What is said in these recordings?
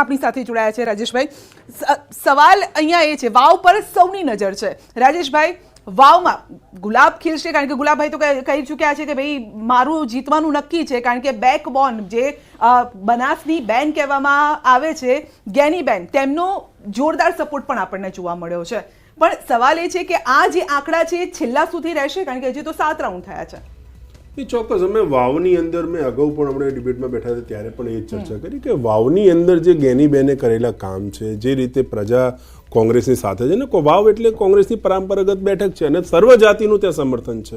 આપણી સાથે જોડાયા છે રાજેશભાઈ. સવાલ અહીંયા એ છે, વાવ પર સૌની નજર છે. રાજેશભાઈ, વાવમાં ગુલાબ ખીલશે, કારણ કે ગુલાબભાઈ તો કહી ચૂક્યા છે કે ભાઈ, મારું જીતવાનું નક્કી છે, કારણ કે બેકબોન જે બનાસની બેન કહેવામાં આવે છે, ગેની બેન, તેમનો જોરદાર સપોર્ટ પણ આપણને જોવા મળ્યો છે. પણ સવાલ એ છે કે આ જે આંકડા છે છેલ્લા સુધી રહેશે? કારણ કે હજી તો સાત રાઉન્ડ થયા છે. એ ચોક્કસ અમે વાવની અંદર મેં અગાઉ પણ હમણાં ડિબેટમાં બેઠા હતા ત્યારે પણ એ ચર્ચા કરી કે વાવની અંદર જે ગેનીબેને કરેલા કામ છે જે રીતે પ્રજા કોંગ્રેસની સાથે છે ને વાવ એટલે કોંગ્રેસની પરંપરાગત બેઠક છે અને સર્વ જાતિનું ત્યાં સમર્થન છે.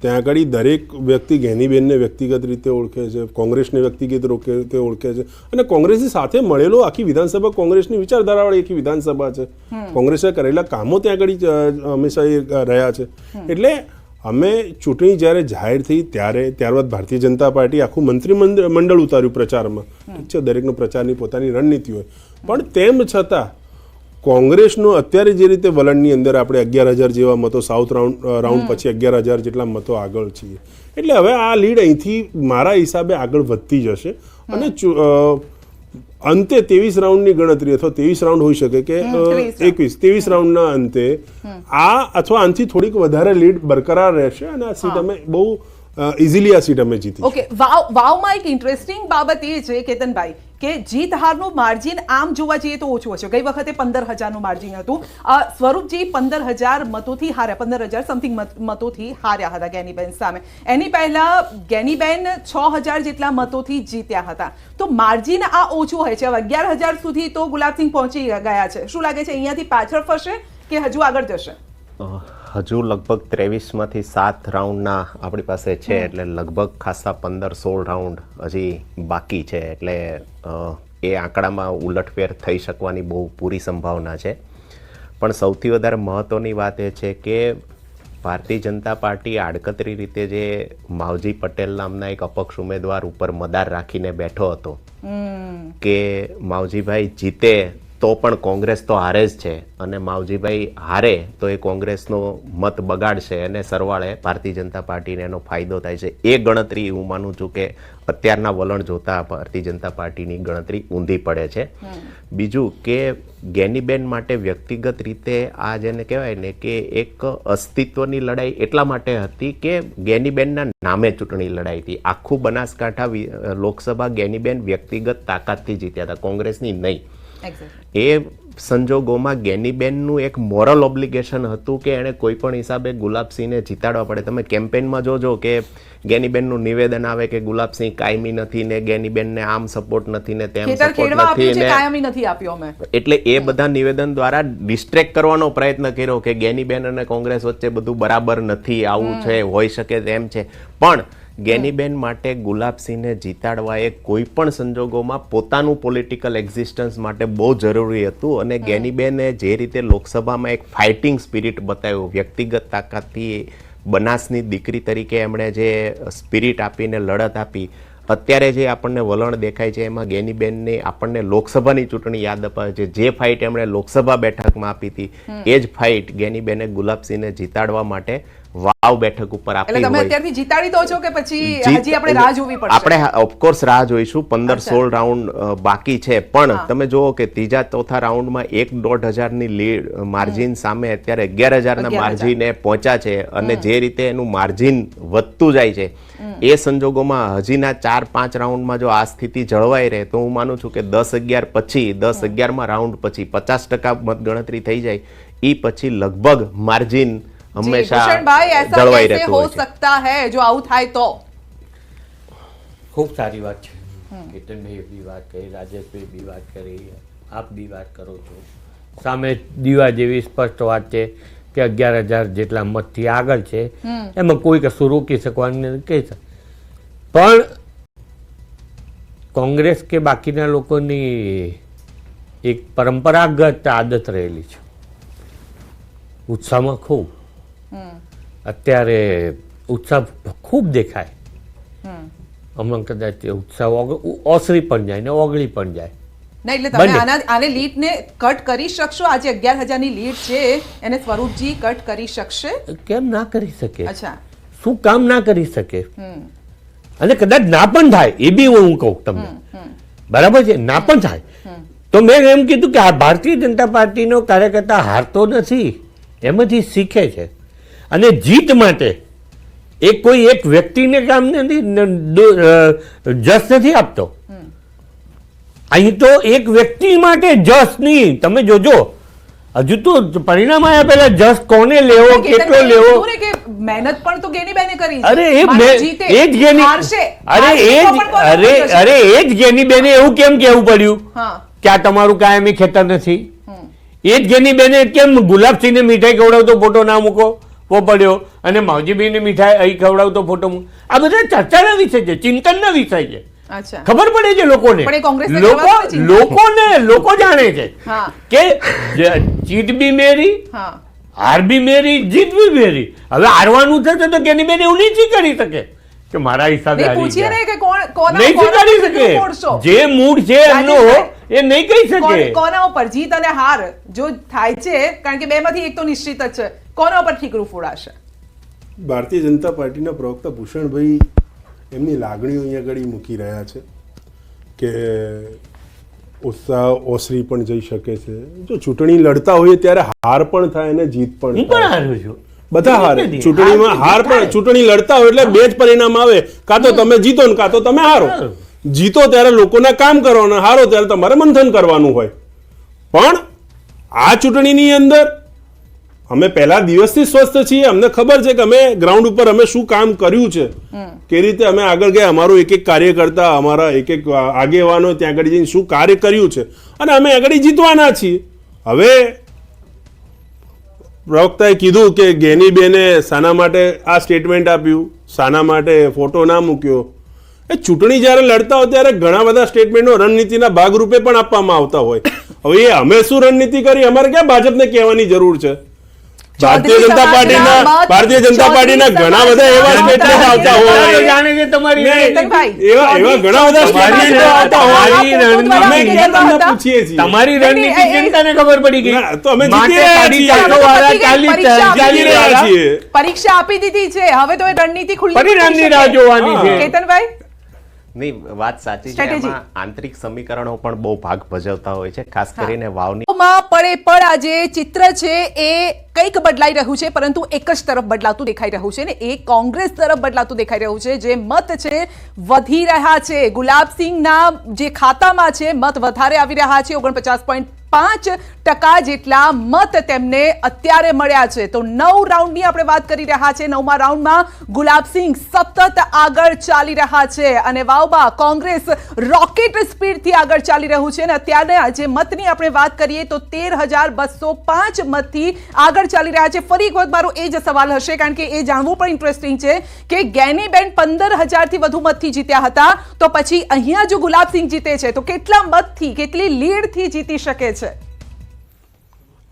ત્યાં આગળ દરેક વ્યક્તિ ગેનીબેનને વ્યક્તિગત રીતે ઓળખે છે કોંગ્રેસને વ્યક્તિગત રીતે ઓળખે છે અને કોંગ્રેસની સાથે મળેલો આખી વિધાનસભા કોંગ્રેસની વિચારધારાવાળી આખી વિધાનસભા છે. કોંગ્રેસે કરેલા કામો ત્યાં આગળ હંમેશા એ રહ્યા છે. એટલે અમે ચૂંટણી જ્યારે જાહેર થઈ ત્યારે ત્યારબાદ ભારતીય જનતા પાર્ટી આખું મંત્રીમંડળ મંડળ ઉતાર્યું પ્રચારમાં. ઠીક છે દરેકનો પ્રચારની પોતાની રણનીતિ હોય. પણ તેમ છતાં કોંગ્રેસનો અત્યારે જે રીતે વલણની અંદર આપણે અગિયાર હજાર જેવા મતો સાઉથ રાઉન્ડ રાઉન્ડ પછી અગિયાર હજાર જેટલા મતો આગળ છીએ. એટલે હવે આ લીડ અહીંથી મારા હિસાબે આગળ વધતી જશે. અને અંતે ત્રેવીસ રાઉન્ડની ગણતરી અથવા ત્રેવીસ રાઉન્ડ હોઈ શકે કે અ, 23 round. એકવીસ ત્રેવીસ રાઉન્ડના અંતે આ અથવા આનાથી થોડીક વધારે લીડ બરકરાર રહેશે અને આ સીટ અમે બહુ ઇઝીલી આ સીટ અમે જીતી ઓકે વાવ વાવમાં એક ઇન્ટરેસ્ટિંગ બાબત એ છે કેતનભાઈ કે જીત હારનું માર્જિન આમ જોવા જઈએ તો ઓછું હશે. ગઈ વખતે પંદર હજારનું માર્જિન હતું. સ્વરૂપજી પંદર હજાર મતોથી હાર્યા. પંદર હજાર સમથિંગ મતોથી હાર્યા હતા ગેનીબેન સામે. એની પહેલાં ગેનીબેન છ હજાર જેટલા મતોથી જીત્યા હતા. તો માર્જિન આ ઓછું હોય છે. હવે અગિયાર હજાર સુધી તો ગુલાબસિંહ પહોંચી ગયા છે. શું લાગે છે? અહીંયાથી પાછળ ફરશે કે હજુ આગળ જશે? હજુ લગભગ ત્રેવીસમાંથી સાત રાઉન્ડના આપણી પાસે છે એટલે લગભગ ખાસા પંદર સોળ રાઉન્ડ હજી બાકી છે એટલે એ આંકડામાં ઉલટફેર થઈ શકવાની બહુ પૂરી સંભાવના છે. પણ સૌથી વધારે મહત્ત્વની વાત એ છે કે ભારતીય જનતા પાર્ટી આડકતરી રીતે જે માવજી પટેલ નામના એક અપક્ષ ઉમેદવાર ઉપર મદાર રાખીને બેઠો હતો કે માવજીભાઈ જીતે તો પણ કોંગ્રેસ તો હારે જ છે અને માવજીભાઈ હારે તો એ કોંગ્રેસનો મત બગાડશે અને સરવાળે ભારતીય જનતા પાર્ટીને એનો ફાયદો થાય છે. એ ગણતરી હું માનું છું કે અત્યારના વલણ જોતા ભારતીય જનતા પાર્ટીની ગણતરી ઊંધી પડે છે. બીજું કે ગેનીબેન માટે વ્યક્તિગત રીતે આ જેને કહેવાય ને કે એક અસ્તિત્વની લડાઈ એટલા માટે હતી કે ગેનીબેનના નામે ચૂંટણી લડાઈ હતી. આખું બનાસકાંઠા લોકસભા ગેનીબેન વ્યક્તિગત તાકાતથી જીત્યા હતા. કોંગ્રેસની નહીં. એ સંજોગોમાં ગેનીબેનનું એક મોરલ ઓબ્લિગેશન હતું કે એણે કોઈ પણ હિસાબે ગુલાબસિંહને જીતાડવા પડે. તમે કેમ્પેનમાં જોજો કે ગેનીબેનનું નિવેદન આવે કે ગુલાબસિંહ કાયમી નથી ને ગેનીબેનને આમ સપોર્ટ નથી ને તેમ સપોર્ટ નથી ને કાયમી નથી આપ્યો અમે. એટલે એ બધા નિવેદન દ્વારા ડિસ્ટ્રેક્ટ કરવાનો પ્રયત્ન કર્યો કે ગેનીબેન અને કોંગ્રેસ વચ્ચે બધું બરાબર નથી આવું છે હોઈ શકે તેમ છે. પણ ગેનીબેન માટે ગુલાબસિંહને જીતાડવા એ કોઈ પણ સંજોગોમાં પોતાનું પોલિટિકલ એક્ઝિસ્ટન્સ માટે બહુ જરૂરી હતું અને ગેનીબેને જે રીતે લોકસભામાં એક ફાઇટિંગ સ્પિરિટ બતાવ્યું વ્યક્તિગત તાકાતથી બનાસની દીકરી તરીકે એમણે જે સ્પિરિટ આપીને લડત આપી અત્યારે જે આપણને વલણ દેખાય છે એમાં ગેનીબેનની આપણને લોકસભાની ચૂંટણી યાદ અપાવે છે. જે ફાઇટ એમણે લોકસભા બેઠકમાં આપી હતી એ જ ફાઇટ ગેનીબેને ગુલાબસિંહને જીતાડવા માટે વાવ બેઠક ઉપર આપી તમે અત્યારથી જીતાડી દો છો કે પછી હજી આપણે રાહ જોવી પડશે? આપણે ઓફકોર્સ રાહ જોઈશું. પંદર સોળ રાઉન્ડ બાકી છે. પણ તમે જુઓ કે ત્રીજા ચોથા રાઉન્ડમાં એક દોઢ હજારની લીડ માર્જિન સામે અત્યારે અગિયાર હજારના 11,000. માર્જિને પહોંચ્યા છે અને જે રીતે એનું માર્જિન વધતું જાય છે એ સંજોગોમાં હજીના ચાર પાંચ રાઉન્ડમાં જો આ સ્થિતિ જળવાઈ રહે તો હું માનું છું કે દસ અગિયાર પછી દસ અગિયારમાં રાઉન્ડ પછી પચાસ ટકા મતગણતરી થઈ જાય એ પછી લગભગ માર્જિન હંમેશા જળવાઈ રહેતું હો સકતા હે? જો આવું થાય તો? ખૂબ સારી વાત છે. કેતનભાઈ બી વાત કરી રાજેશભાઈ બી વાત કરી આપ બી વાત કરો છો. સામે દીવા જેવી સ્પષ્ટ વાત છે કે અગિયાર હજાર જેટલા મતથી આગળ છે. એમાં કોઈ કશું રોકી શકવાનું કહી શકે પણ કોંગ્રેસ કે બાકીના લોકોની એક પરંપરાગત આદત રહેલી છે. ઉત્સાહમાં ખૂબ. અત્યારે ઉત્સાહ ખૂબ દેખાય. હમણાં કદાચ ઉત્સાહ ઓસરી પણ જાય ને ઓગળી પણ જાય. ના એટલે તમે આના આને લીડને કટ કરી શકશો? આજે અગિયાર હજારની લીડ છે. એને સ્વરૂપજી કટ કરી શકશે? કેમ ના કરી શકે? અચ્છા. શું કામ ના કરી શકે? અને કદાચ ના પણ થાય એ બી હું કહું તમને. બરાબર છે? ના પણ થાય. તો મેં એમ કીધું કે આ ભારતીય જનતા પાર્ટીનો કાર્યકર્તા હારતો નથી. એમાંથી શીખે છે. અને જીત માટે એ કોઈ એક વ્યક્તિને કામ નથી જસ નથી આપતો. અહીં તો એક વ્યક્તિ માટે જસ નહીં. તમે જોજો. હજુ તો પરિણામ આવ્યા પહેલા જસ કોને લેવો કેટલો લેવો? મહેનત પણ તો ગેનીબેને કરી. અરે એ જ ગેની અરે એ જ અરે અરે એ જ ગેની બેને એવું કેમ કેવું પડ્યું? કે આ તમારું કાયમી ખેતર નથી. એ જ ગેની બેને કેમ ગુલાબસિંહને મીઠાઈ ખવડાવતો ફોટો ના મૂકો? વો પડ્યો અને માવજીભાઈને મીઠાઈ અહીં ખવડાવતો ફોટો આ બધા ચર્ચાના વિષય છે ચિંતનના વિષય છે. ખબર પડે છે લોકોને? લોકો. લોકોને લોકો જાણે છે કે જીત બી મેરી હાર બી મેરી જીત બી મેરી. હવે હારવાનું થશે તો કેની બેન એવું નહીં કરી શકે કે મારા હિસાબે નહીં સ્વીકારી? શકે. જે મૂડ છે એમનો એ નહીં કહી શકે. કોના ઉપર જીત અને હાર જો થાય છે કારણ કે બેમાંથી એક તો નિશ્ચિત જ છે. કોના પર ઠીકરું ફોડાશે ભારતીય જનતા પાર્ટીના પ્રવક્તા ભૂષણભાઈ એમની લાગણીઓ અહીંયા આગળ મૂકી રહ્યા છે કે ઉત્સાહ ઓસરી પણ જઈ શકે છે. જો ચૂંટણી લડતા હોઈએ ત્યારે હાર પણ થાય અને જીત પણ પણ થાય. બધા હારે. ચૂંટણીમાં હાર હાર પણ ચૂંટણી લડતા હોય એટલે બે જ પરિણામ આવે. કાં તો તમે જીતો ને કાં તો તમે હારો. જીતો ત્યારે લોકોના કામ કરવાના હારો ત્યારે તમારે મંથન કરવાનું હોય. પણ આ ચૂંટણીની અંદર અમે પહેલા દિવસથી સ્વસ્થ છીએ. અમને ખબર છે કે અમે ગ્રાઉન્ડ ઉપર અમે શું કામ કર્યું છે. કે રીતે અમે આગળ ગયા અમારો એક એક કાર્યકર્તા અમારા એક એક આગેવાનો ત્યાં આગળ જઈને શું કાર્ય કર્યું છે. અને અમે આગળ જીતવાના છીએ. હવે પ્રવક્તાએ કીધું કે ગેની બેને શાના માટે આ સ્ટેટમેન્ટ આપ્યું શાના માટે ફોટો ના મૂક્યો. એ ચૂંટણી જ્યારે લડતા હોય ત્યારે ઘણા બધા સ્ટેટમેન્ટો રણનીતિના ભાગરૂપે પણ આપવામાં આવતા હોય. હવે એ અમે શું રણનીતિ કરી? અમારે ક્યાં ભાજપને કહેવાની જરૂર છે? ભારતીય જનતા પાર્ટીના ભારતીય જનતા પાર્ટીના ઘણા બધા એવા સ્ટેટમેન્ટ આવતા હોય. જાણે છે તમારી એવા એવા ઘણા બધા સ્ટેટમેન્ટ આવતા હોય. તમારી રણનીતિ- તમને પૂછીએ છીએ. તમારી રણનીતિ જનતાને ખબર પડી ગઈ. તો અમે ચાલી ચાલી રહ્યા રહ્યા છીએ. પરીક્ષા આપી દીધી છે. હવે તો એ રણનીતિ ખુલ્લી પરિણામની રાહ જોવાની છે. કેતનભાઈ? નહીં વાત સાચી છે. આંતરિક સમીકરણો પણ બહુ ભાગ ભજવતા હોય છે ખાસ કરીને વાવની માં પડે પળ આ જે ચિત્ર છે એ કંઈક બદલાઈ રહ્યું છે, પરંતુ એક જ તરફ બદલાતું દેખાઈ રહ્યું છે ને એ કોંગ્રેસ તરફ બદલાતું દેખાઈ રહ્યું છે. જે મત છે વધી રહ્યા છે. ગુલાબસિંહના જે ખાતામાં છે મત વધારે આવી રહ્યા છે. ઓગણપચાસ પોઈન્ટ પાંચ ટકા જેટલા મત તેમને અત્યારે મળ્યા છે. તો નવ રાઉન્ડની આપણે વાત કરી રહ્યા છે. નવમા રાઉન્ડમાં ગુલાબસિંહ સતત આગળ ચાલી રહ્યા છે અને વાવબા કોંગ્રેસ રોકેટ સ્પીડથી આગળ ચાલી રહ્યું છે અને અત્યારના જે મતની આપણે વાત કરીએ તો તેર હજાર બસો પાંચ મતથી આગળ ચાલી રહ્યા છે. ફરી એક વખત મારો એ જ સવાલ હશે કારણ કે એ જાણવું પણ ઇન્ટરેસ્ટિંગ છે કે ગેનીબેન પંદર હજારથી વધુ મતથી જીત્યા હતા. તો પછી અહીંયા જો ગુલાબસિંહ જીતે છે તો કેટલા મતથી કેટલી લીડથી જીતી શકે છે?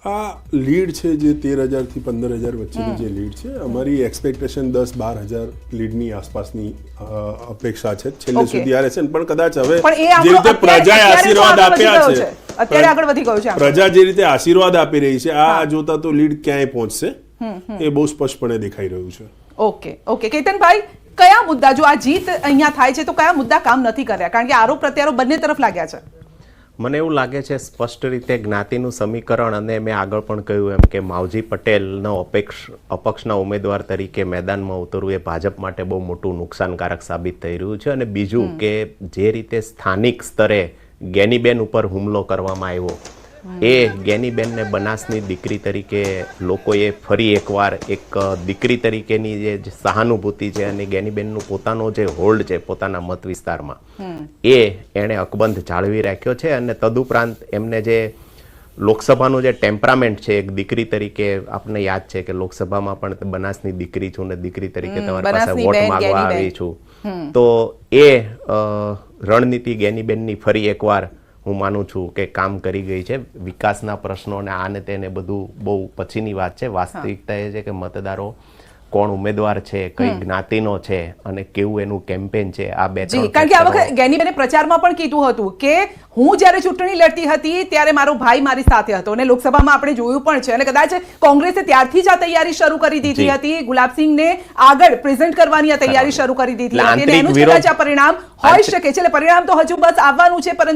આ લીડ છે જે તેર હજારથી પંદર હજાર વચ્ચેની જે લીડ છે અમારી એક્સપેક્ટેશન દસ બાર હજાર લીડની આસપાસની અપેક્ષા છે. છેલ્લે સુધી આ છે પણ કદાચ હવે જે રીતે પ્રજાએ આશીર્વાદ આપ્યા છે. અત્યારે આગળ વધી ગયું છે પ્રજા જે રીતે આશીર્વાદ આપી રહી છે આ જોતા તો લીડ ક્યાંય પહોંચશે? એ બહુ સ્પષ્ટપણે દેખાઈ રહ્યું છે. Okay okay. કેતનભાઈ કયા મુદ્દા જો આ જીત અહીંયા થાય છે તો કયા મુદ્દા કામ નથી કર્યા? કારણ કે આરોપ પ્રત્યારોપ બંને તરફ લાગ્યા છે. મને એવું લાગે છે સ્પષ્ટ રીતે જ્ઞાતિનું સમીકરણ અને મેં આગળ પણ કહ્યું એમ કે માવજી પટેલનો અપેક્ષ અપક્ષના ઉમેદવાર તરીકે મેદાનમાં ઉતરવું એ ભાજપ માટે બહુ મોટું નુકસાનકારક સાબિત થઈ રહ્યું છે. અને બીજું કે જે રીતે સ્થાનિક સ્તરે ગેનીબેન ઉપર હુમલો કરવામાં આવ્યો. એ ગેનીબેનને બનાસની દીકરી તરીકે લોકોએ ફરી એકવાર એક દીકરી તરીકેની જે સહાનુભૂતિ છે અને ગેનીબેનનું પોતાનો જે હોલ્ડ છે પોતાના મત વિસ્તારમાં એ એણે અકબંધ જાળવી રાખ્યો છે અને તદુપરાંત એમને જે લોકસભાનું જે ટેમ્પરામેન્ટ છે એક દીકરી તરીકે આપને યાદ છે કે લોકસભામાં પણ બનાસની દીકરી છું ને દીકરી તરીકે તમારી પાસે વોટ માંગવા આવી છું. તો એ રણનીતિ ગેનીબેનની ફરી એકવાર હું માનું છું કે કામ કરી ગઈ છે. વિકાસના પ્રશ્નો અને આને તેને બધું બહુ પછીની વાત છે. વાસ્તવિકતા એ છે કે મતદારો કોણ ઉમેદવાર છે કઈ જ્ઞાતિનો છે અને કેવું એનું કેમ્પેન છે આ બે કારણ કે આ વખત ગેનીબેને પ્રચારમાં પણ કીધું હતું કે હું જ્યારે ચૂંટણી લડતી હતી ત્યારે મારો ભાઈ મારી સાથે હતો અને લોકસભામાં આપણે જોયું પણ છે અને કદાચ કોંગ્રેસે ત્યારથી જ આ તૈયારી શરૂ કરી દીધી. હતી. ગુલાબસિંહને આગળ પ્રેઝન્ટ કરવાની આ તૈયારી શરૂ કરી દીધી હતી. અને એનું કદાચ આ પરિણામ હોઈ શકે છે. એટલે પરિણામ તો હજુ બસ આવવાનું છે પરંતુ